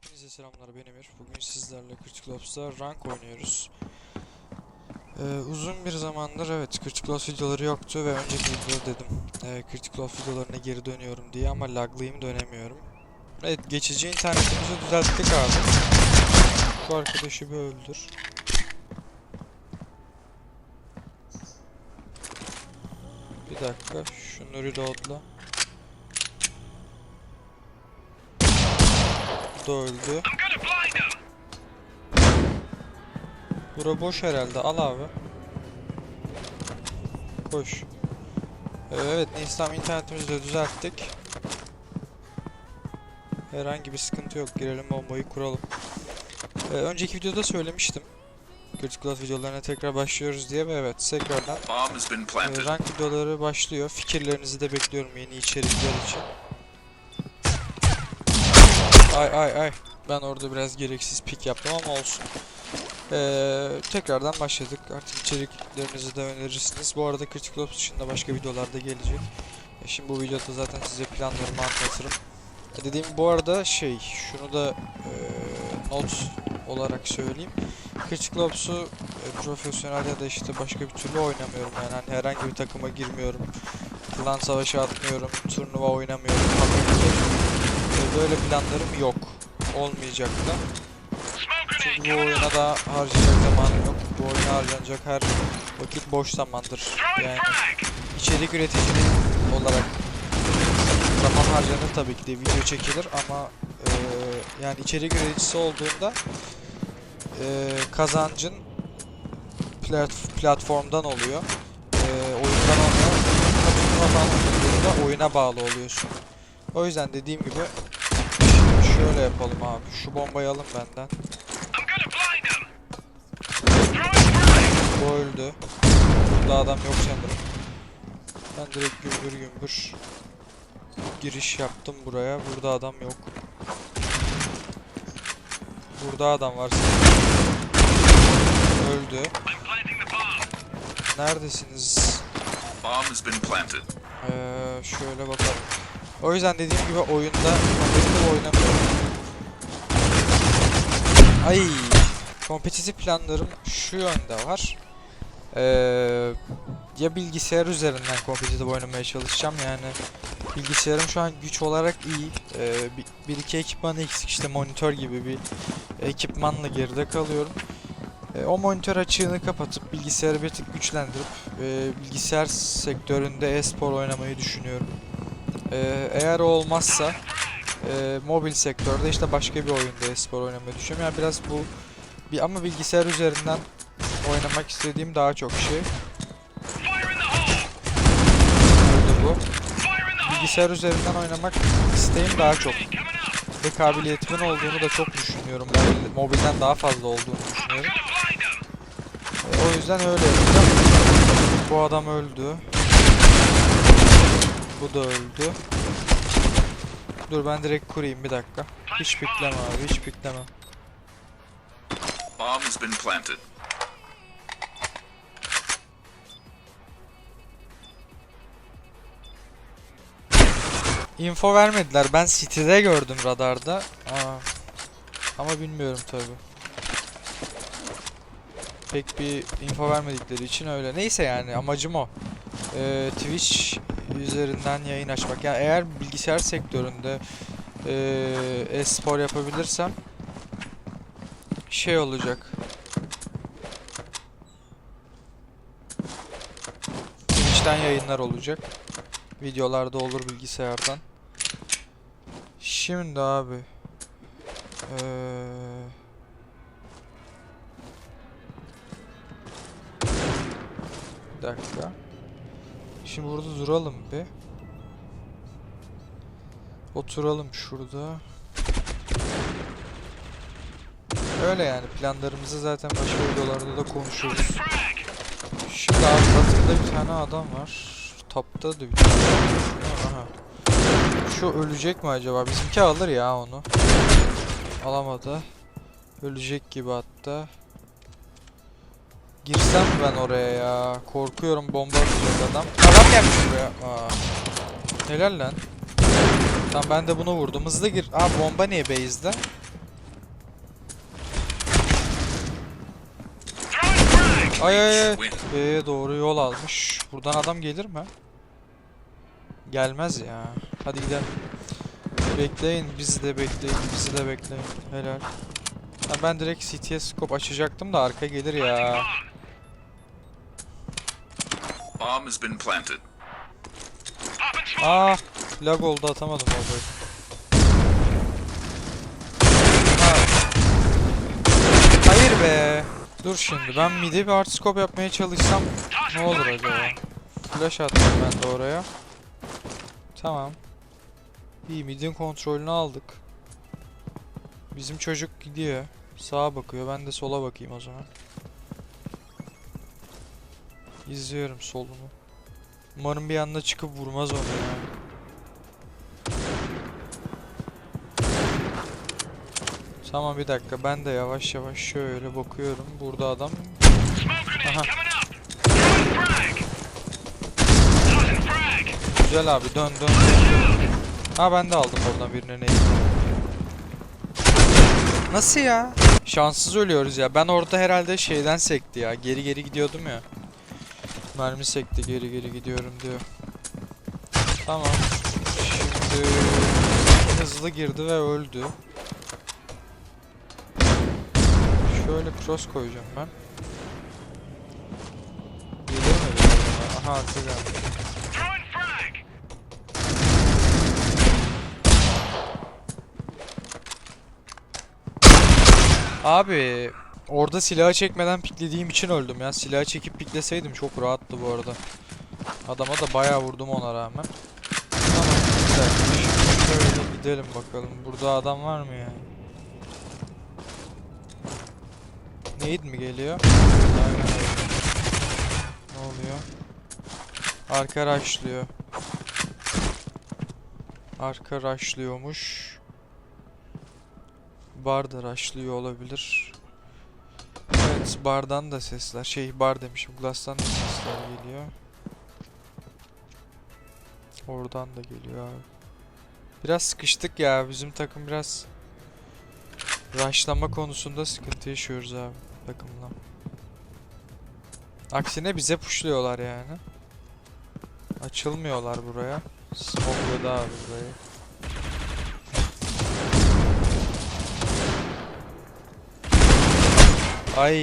Hepinize selamlar ben Emir. Bugün sizlerle Critical Ops'ta rank oynuyoruz. Ee, uzun bir zamandır evet Critical Ops videoları yoktu ve önceki videoda dedim e, Critical Ops videolarına geri dönüyorum diye ama laglıyım dönemiyorum. Evet geçici internetimizi düzelttik abi. Şu arkadaşı bir öldür. Bir dakika şunu reloadla. Da öldü. Bura boş herhalde. Al abi. Boş. Ee, Evet tamam internetimizi de düzelttik. Herhangi bir sıkıntı yok. Girelim bombayı kuralım. Ee, önceki videoda söylemiştim. Critical videolarına tekrar başlıyoruz diye ve evet tekrardan e, rank videoları başlıyor. Fikirlerinizi de bekliyorum yeni içerikler için. Ay ay ay. Ben orada biraz gereksiz pik yaptım ama olsun. Ee, tekrardan başladık. Artık içeriklerinizi de önerirsiniz. Bu arada Critical Ops dışında başka videolar da gelecek. E, şimdi bu videoda zaten size planlarımı anlatırım. E, dediğim bu arada şey, şunu da e, not olarak söyleyeyim. Critical Ops'u e, profesyonel ya da işte başka bir türlü oynamıyorum yani hani herhangi bir takıma girmiyorum. Klan savaşı atmıyorum, turnuva oynamıyorum. haberiniz. E, böyle planlarım yok. Olmayacak da. Çünkü bu oyuna da harcayacak zamanım yok. Bu oyuna harcanacak her vakit boş zamandır. Yani içerik üreticinin olarak zaman harcanır tabii ki de video çekilir ama e, yani içerik üreticisi olduğunda e, kazancın plat- platformdan oluyor. E, oyundan olmuyor. Falan oynadığında oyuna bağlı oluyorsun. O yüzden dediğim gibi şöyle yapalım abi. Şu bombayı alın benden. Bu öldü. Burada adam yok sanırım. Ben direkt gümbür gümbür giriş yaptım buraya. Burada adam yok. Burada adam var. Öldü. Neredesiniz? Bomb has been planted. Ee, şöyle bakalım. O yüzden dediğim gibi oyunda kompetitif oynamıyorum. Ay, kompetitif planlarım şu yönde var. Ee, ya bilgisayar üzerinden kompetitif oynamaya çalışacağım yani bilgisayarım şu an güç olarak iyi. Ee, bir, iki ekipmanı eksik işte monitör gibi bir ekipmanla geride kalıyorum. Ee, o monitör açığını kapatıp bilgisayarı bir tık güçlendirip e, bilgisayar sektöründe e-spor oynamayı düşünüyorum. Ee, eğer o olmazsa e, mobil sektörde işte başka bir oyunda e-spor oynamayı düşünüyorum. Yani biraz bu bir ama bilgisayar üzerinden oynamak istediğim daha çok şey. Öyle bu. Bilgisayar üzerinden oynamak isteğim daha çok. Ve kabiliyetimin olduğunu da çok düşünüyorum. Mobil, mobilden daha fazla olduğunu düşünüyorum. E, o yüzden öyle yapacağım. Bu adam öldü. Bu da öldü. Dur ben direkt kurayım bir dakika. Hiç bekleme abi hiç bekleme. Bomb has been planted. Info vermediler. Ben City'de gördüm radarda. Aa. Ama bilmiyorum tabi. Pek bir info vermedikleri için öyle. Neyse yani amacım o. Ee, Twitch üzerinden yayın açmak. Yani eğer bilgisayar sektöründe ee, e-spor yapabilirsem şey olacak. Twitch'ten yayınlar olacak. Videolarda olur bilgisayardan. Şimdi abi. Eee... Bir dakika. Şimdi burada duralım bir. Oturalım şurada. Öyle yani planlarımızı zaten başka videolarda da konuşuruz. Şimdi abi batında bir tane adam var. Tapta da bir tane. Aha. Şu ölecek mi acaba? Bizimki alır ya onu. Alamadı. Ölecek gibi hatta. Girsem ben oraya ya? Korkuyorum bomba atacak adam. Adam gelmiş buraya. Aa. Helal lan. Tamam ben de bunu vurdum. Hızlı gir. Aa bomba niye base'de? Ay ay ay. B'ye doğru yol almış. Buradan adam gelir mi? Gelmez ya. Hadi gidelim. Bekleyin. Bizi de bekleyin. Bizi de bekleyin. Helal. Ha, ben direkt CTS scope açacaktım da arka gelir ya. Bomb has been planted. Aa, lag oldu atamadım bombayı. Ha. Hayır be. Dur şimdi ben midi bir art yapmaya çalışsam ne olur acaba? Flash attım ben de oraya. Tamam. İyi midin kontrolünü aldık. Bizim çocuk gidiyor. Sağa bakıyor. Ben de sola bakayım o zaman. İzliyorum solumu. Umarım bir anda çıkıp vurmaz onu ya. Tamam bir dakika ben de yavaş yavaş şöyle bakıyorum. Burada adam. Aha. Güzel abi dön dön. Ha ben de aldım oradan birine neyi. Nasıl ya? Şanssız ölüyoruz ya. Ben orada herhalde şeyden sekti ya. Geri geri gidiyordum ya. Mermi sekti geri geri gidiyorum diyor. Tamam. Şimdi hızlı girdi ve öldü. Şöyle cross koyacağım ben. Gelir mi? Aha arka. Abi orada silahı çekmeden piklediğim için öldüm ya. Silahı çekip pikleseydim çok rahattı bu arada. Adama da bayağı vurdum ona rağmen. Tamam güzel. Gidelim bakalım. Burada adam var mı yani? Nade mi geliyor? Aynen. Ne oluyor? Arka rushlıyor. Arka rushlıyormuş. Bar da rushlıyor olabilir. Evet bardan da sesler. Şey bar demişim. Glass'tan da sesler geliyor. Oradan da geliyor abi. Biraz sıkıştık ya. Bizim takım biraz rushlama konusunda sıkıntı yaşıyoruz abi takımla. Aksine bize pushluyorlar yani. Açılmıyorlar buraya. Smokeladı abi burayı. Ay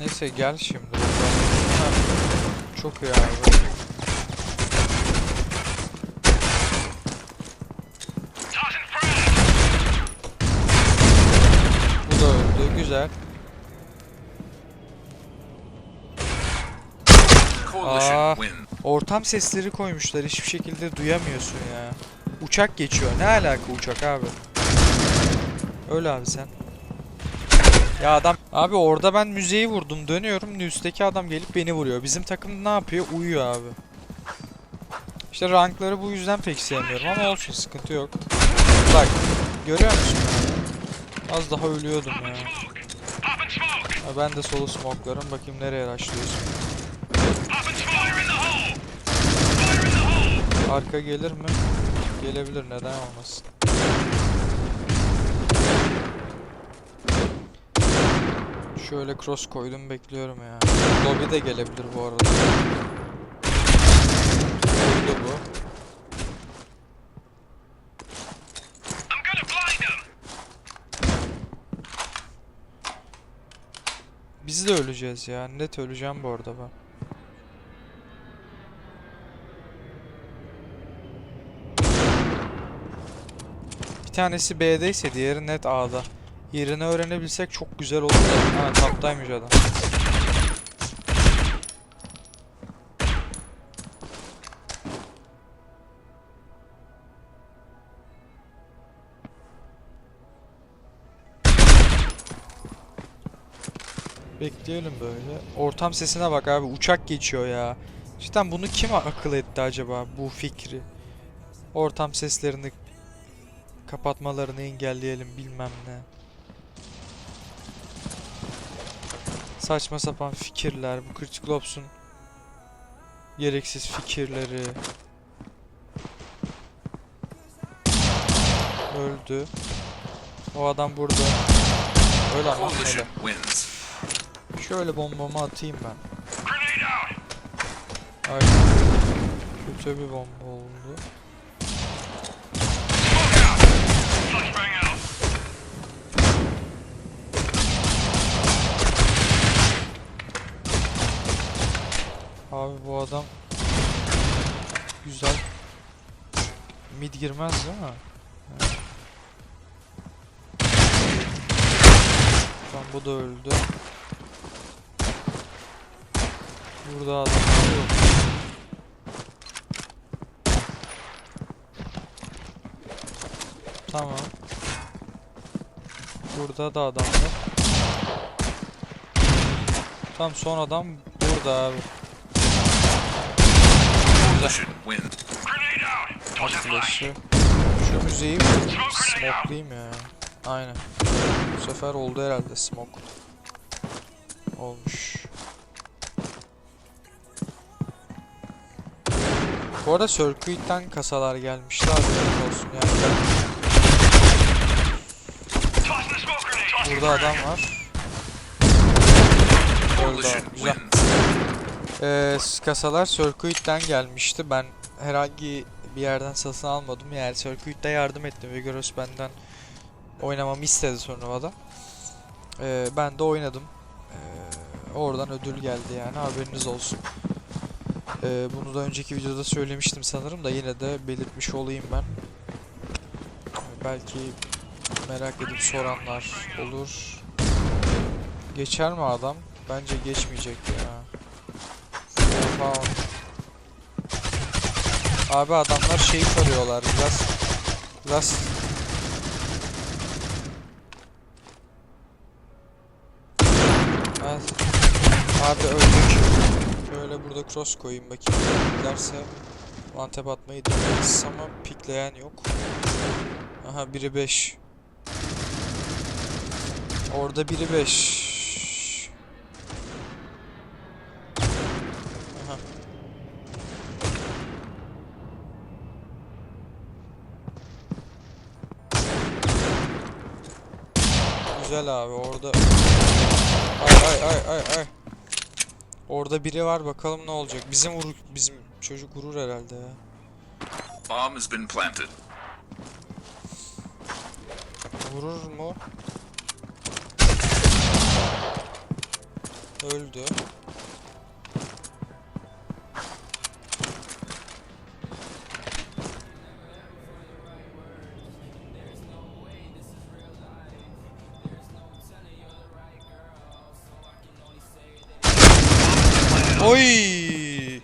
neyse gel şimdi Çok iyi abi. Bu da öldü güzel. Coalition Ah. Ortam sesleri koymuşlar hiçbir şekilde duyamıyorsun ya. Uçak geçiyor. Ne alaka uçak abi? Öyle abi sen. Ya adam abi orada ben müzeyi vurdum dönüyorum üstteki adam gelip beni vuruyor. Bizim takım ne yapıyor? Uyuyor abi. İşte rankları bu yüzden pek sevmiyorum ama olsun sıkıntı yok. Bak görüyor musun? Az daha ölüyordum ya. Ha, ben de solu smoklarım bakayım nereye rushlıyorsun. Arka gelir mi? Gelebilir neden olmasın. Şöyle cross koydum bekliyorum ya. Lobby de gelebilir bu arada. Öldü bu. Biz de öleceğiz ya. Net öleceğim bu arada ben. Bir tanesi B'deyse diğeri net A'da. Yerini öğrenebilsek çok güzel olur. Ha taptaymış adam. Bekleyelim böyle. Ortam sesine bak abi uçak geçiyor ya. Cidden bunu kim akıl etti acaba bu fikri? Ortam seslerini kapatmalarını engelleyelim bilmem ne. Saçma sapan fikirler, bu Critical Ops'un gereksiz fikirleri. Öldü. O adam burada. Öyle ama öyle. Şöyle bombamı atayım ben. Ay. Kötü bir bomba oldu. Abi bu adam güzel. Mid girmez değil mi? Evet. Tamam bu da öldü. Burada adam yok. Tamam. Burada da adam var. Tam son adam burada abi. At flash'ı. Şu müzeyi smoke'layayım ya. Aynen. Bu sefer oldu herhalde smoke. Olmuş. Bu arada Circuit'ten kasalar gelmişti haberiniz olsun yani. Burada adam var. Orada güzel. Ee, kasalar Circuit'ten gelmişti. Ben herhangi bir yerden satın almadım. Yani Circuit'te yardım ettim. Vigorous benden oynamamı istedi turnuvada. Ee, ben de oynadım. Ee, oradan ödül geldi yani haberiniz olsun. Ee, bunu da önceki videoda söylemiştim sanırım da yine de belirtmiş olayım ben. Belki merak edip soranlar olur. Geçer mi adam? Bence geçmeyecek ya. Oha. Abi adamlar şeyi soruyorlar biraz. Biraz Evet. Abi öldük. Şöyle burada cross koyayım bakayım. Giderse one tap atmayı deneriz ama pikleyen yok. Aha biri 5. Orada biri 5. Aha. Güzel abi orada. Ay ay ay ay ay. Orada biri var bakalım ne olacak. Bizim vurur bizim çocuk vurur herhalde ya. Bomb has been planted. Vurur mu? Öldü. Oy!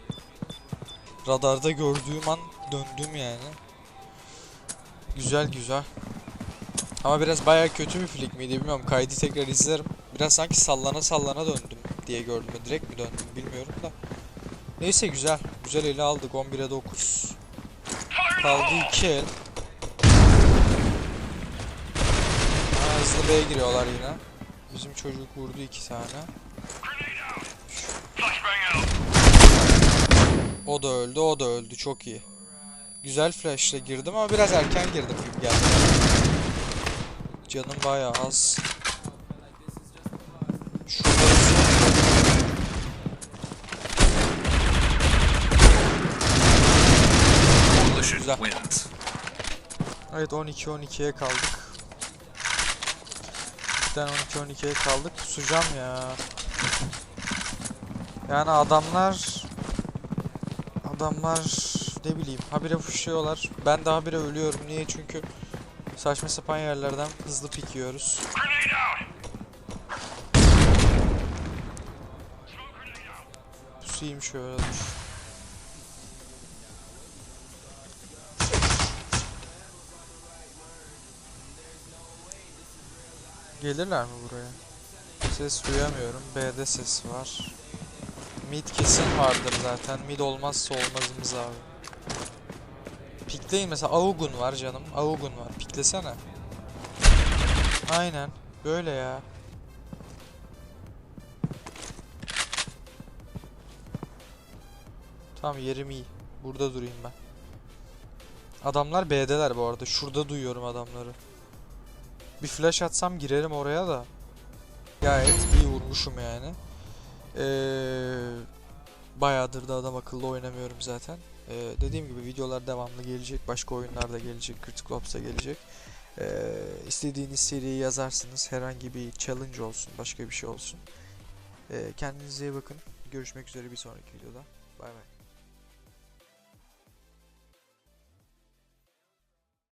Radarda gördüğüm an döndüm yani. Güzel güzel. Ama biraz bayağı kötü bir flick miydi bilmiyorum. Kaydı tekrar izlerim. Biraz sanki sallana sallana döndüm diye gördüm. Direkt mi döndüm bilmiyorum da. Neyse güzel. Güzel ele aldık. 11'e 9. Kaldı 2 el. Hızlı B'ye giriyorlar yine. Bizim çocuk vurdu 2 tane. O da öldü, o da öldü. Çok iyi. Güzel flash'la girdim ama biraz erken girdim gibi geldi. Canım bayağı az. Şurada Güzel. Evet 12-12'ye kaldık. Cidden 12-12'ye kaldık. Kusacağım ya. Yani adamlar... Adamlar ne bileyim habire fışlıyorlar. Ben de habire ölüyorum. Niye? Çünkü saçma sapan yerlerden hızlı pik yiyoruz. Pusayım şöyle dur. Gelirler mi buraya? Ses duyamıyorum. B'de ses var. Mid kesin vardır zaten. Mid olmazsa olmazımız abi. Pikleyin mesela Augun var canım. Augun var. Piklesene. Aynen. Böyle ya. Tamam yerim iyi. Burada durayım ben. Adamlar B'deler bu arada. Şurada duyuyorum adamları. Bir flash atsam girerim oraya da. Gayet iyi vurmuşum yani. Ee, bayağıdır da adam akıllı oynamıyorum zaten. Ee, dediğim gibi videolar devamlı gelecek. Başka oyunlar da gelecek. Critical Ops da gelecek. Ee, istediğiniz seriyi yazarsınız. Herhangi bir challenge olsun. Başka bir şey olsun. Ee, kendinize iyi bakın. Görüşmek üzere bir sonraki videoda. Bay bay.